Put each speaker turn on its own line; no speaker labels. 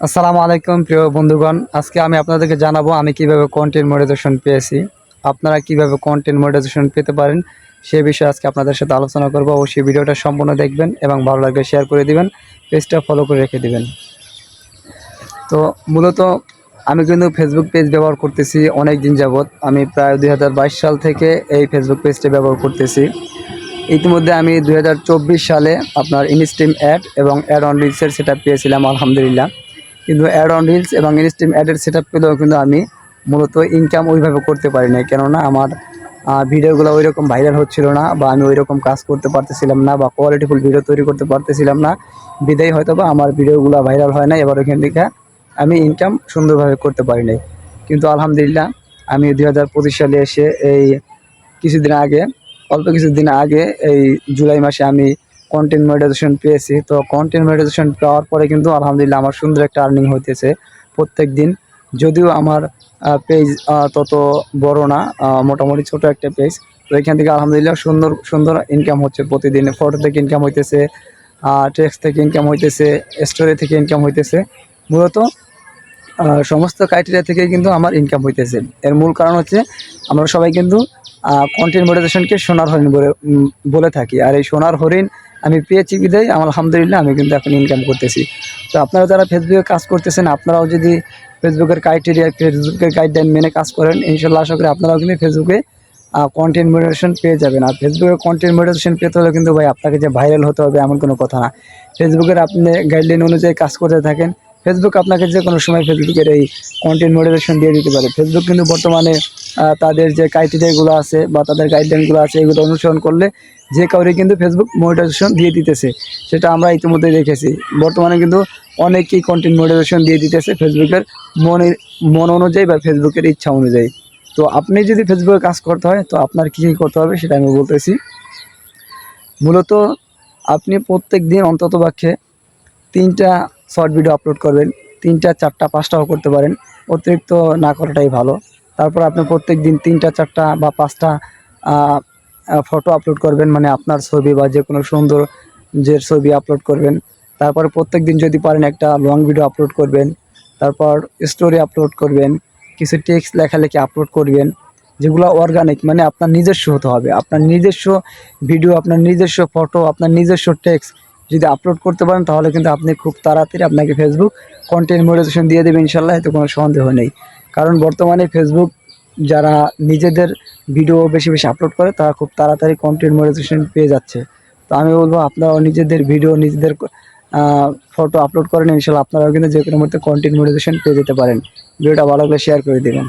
আসসালামু আলাইকুম, প্রিয় বন্ধুগণ। আজকে আমি আপনাদেরকে জানাব আমি কীভাবে কন্টেন্ট মনিটাইজেশন পেয়েছি। আপনারা কীভাবে কন্টেন্ট মনিটাইজেশন পেতে পারেন, সে বিষয়ে আজকে আপনাদের সাথে আলোচনা করব। অবশ্যই ভিডিওটা সম্পূর্ণ দেখবেন এবং ভালো লাগলে শেয়ার করে দিবেন, পেজটা ফলো করে রেখে দিবেন। তো মূলত আমি কিন্তু ফেসবুক পেজ ব্যবহার করতেছি অনেক দিন যাবৎ। আমি প্রায় দুই হাজার বাইশ সাল থেকে এই ফেসবুক পেজটা ব্যবহার করতেছি। ইতিমধ্যে আমি দু হাজার চব্বিশ সালে আপনার ইনস্টিম অ্যাড এবং অ্যাড অন রিলসের সেট পেয়েছিলাম, আলহামদুলিল্লাহ। কিন্তু অ্যাড অন রিলস এবং ইনস্টিম অ্যাডের সেট আপ পেলেও কিন্তু আমি মূলত ইনকাম ওইভাবে করতে পারি না কেননা আমার ভিডিওগুলো ওই রকম ভাইরাল হচ্ছিল না বা আমি ওই রকম কাজ করতে পারতেছিলাম না বা কোয়ালিটিফুল ভিডিও তৈরি করতে পারতেছিলাম না। বিদায় হয়তো বা আমার ভিডিওগুলো ভাইরাল হয় না এবার ওইখান থেকে আমি ইনকাম সুন্দরভাবে করতে পারি নাই। কিন্তু আলহামদুলিল্লাহ আমি দুই হাজার পঁচিশ সালে এসে এই কিছুদিন আগে, অল্প কিছুদিন আগে এই জুলাই মাসে আমি কন্টেন্ট মনিটাইজেশন পেয়েছি। তো কন্টেন্ট মনিটাইজেশন পাওয়ার পরে কিন্তু আলহামদুলিল্লাহ আমার সুন্দর একটা আর্নিং হইতেছে প্রত্যেক দিন যদিও আমার পেজ তত বড় না মোটামুটি ছোট একটা পেজ তো এখান থেকে আলহামদুলিল্লাহ সুন্দর সুন্দর ইনকাম হচ্ছে প্রতিদিন। ফটো থেকে ইনকাম হইতেছে টেক্সট থেকে ইনকাম হইতেছে স্টোরি থেকে ইনকাম হইতেছে। মূলত সমস্ত ক্রাইটেরিয়া থেকে কিন্তু আমার ইনকাম হইতেছে। এর মূল কারণ হচ্ছে, আমরা সবাই কিন্তু কন্টেন্ট মনিটাইজেশনকে সোনার হরিণ বলে থাকি। আর এই সোনার হরিণ আমি পেয়েছি বিদায় আলহামদুলিল্লাহ, আমি কিন্তু এখন ইনকাম করতেছি। তো আপনারা যারা ফেসবুকে কাজ করতেছেন, আপনারাও যদি ফেসবুকের ক্রাইটেরিয়া ফেসবুকের গাইডলাইন মেনে কাজ করেন ইনশাল্লাহ আশা করি আপনারাও কিন্তু ফেসবুকে কন্টেন্ট মনিটাইজেশন পেয়ে যাবেন। আর ফেসবুকে কন্টেন্ট মনিটাইজেশন পেতে হলে কিন্তু ভাই, আপনাকে যে ভাইরাল হতে হবে এমন কোনো কথা না। ফেসবুকের আপনি গাইডলাইন অনুযায়ী কাজ করতে থাকেন ফেসবুক আপনাকে যে কোনো সময় ফেসবুকের এই কন্টেন্ট মনিটাইজেশন দিয়ে দিতে পারে। ফেসবুক কিন্তু বর্তমানে তাদের যে ক্রাইটেরিয়াগুলো আছে বা তাদের গাইডলাইনগুলো আছে, এগুলো অনুসরণ করলে যে কাউরে কিন্তু ফেসবুক মনিটাইজেশন দিয়ে দিতেছে, সেটা আমরা ইতিমধ্যে দেখেছি। বর্তমানে কিন্তু অনেকেই কন্টেন্ট মনিটাইজেশন দিয়ে দিতেছে ফেসবুকের মনের মন অনুযায়ী বা ফেসবুকের ইচ্ছা অনুযায়ী। তো আপনি যদি ফেসবুকে কাজ করতে হয়, তো আপনার কী কী করতে হবে সেটা আমি বলতেছি। মূলত আপনি প্রত্যেক দিন অন্ততপক্ষে তিনটা শর্ট ভিডিও আপলোড করবেন, তিনটা, চারটা, পাঁচটাও করতে পারেন। অতিরিক্ত না করাটাই ভালো। তারপর আপনি প্রত্যেক দিন তিনটা, চারটা বা পাঁচটা ফটো আপলোড করবেন মানে আপনার ছবি বা যে কোনো সুন্দর যে ছবি আপলোড করবেন। তারপর প্রত্যেক দিন যদি পারেন একটা লং ভিডিও আপলোড করবেন। তারপর স্টোরি আপলোড করবেন, কিছু টেক্সট লেখালেখি আপলোড করবেন, যেগুলো অর্গানিক মানে আপনার নিজস্ব হতে হবে। আপনার নিজস্ব ভিডিও আপনার নিজস্ব ফটো আপনার নিজস্ব টেক্সট যদি আপলোড করতে পারেন, তাহলে কিন্তু আপনি খুব তাড়াতাড়ি আপনাকে ফেসবুক কন্টেন্ট মনিটাইজেশন দিয়ে দেবে ইনশাল্লাহ এতে কোনো সন্দেহ নেই। কারণ বর্তমানে ফেসবুক যারা নিজেদের ভিডিও বেশি বেশি আপলোড করে, তারা খুব তাড়াতাড়ি কন্টেন্ট মনিটাইজেশন পেয়ে যাচ্ছে। তো আমি বলব, আপনারাও নিজেদের ভিডিও নিজেদের ফটো আপলোড করেন ইনশাল্লাহ আপনারাও কিন্তু যে কোনো মুহূর্তে কন্টেন্ট মনিটাইজেশন পেয়ে যেতে পারেন। ভিডিওটা ভালো লাগলে শেয়ার করে দেবেন।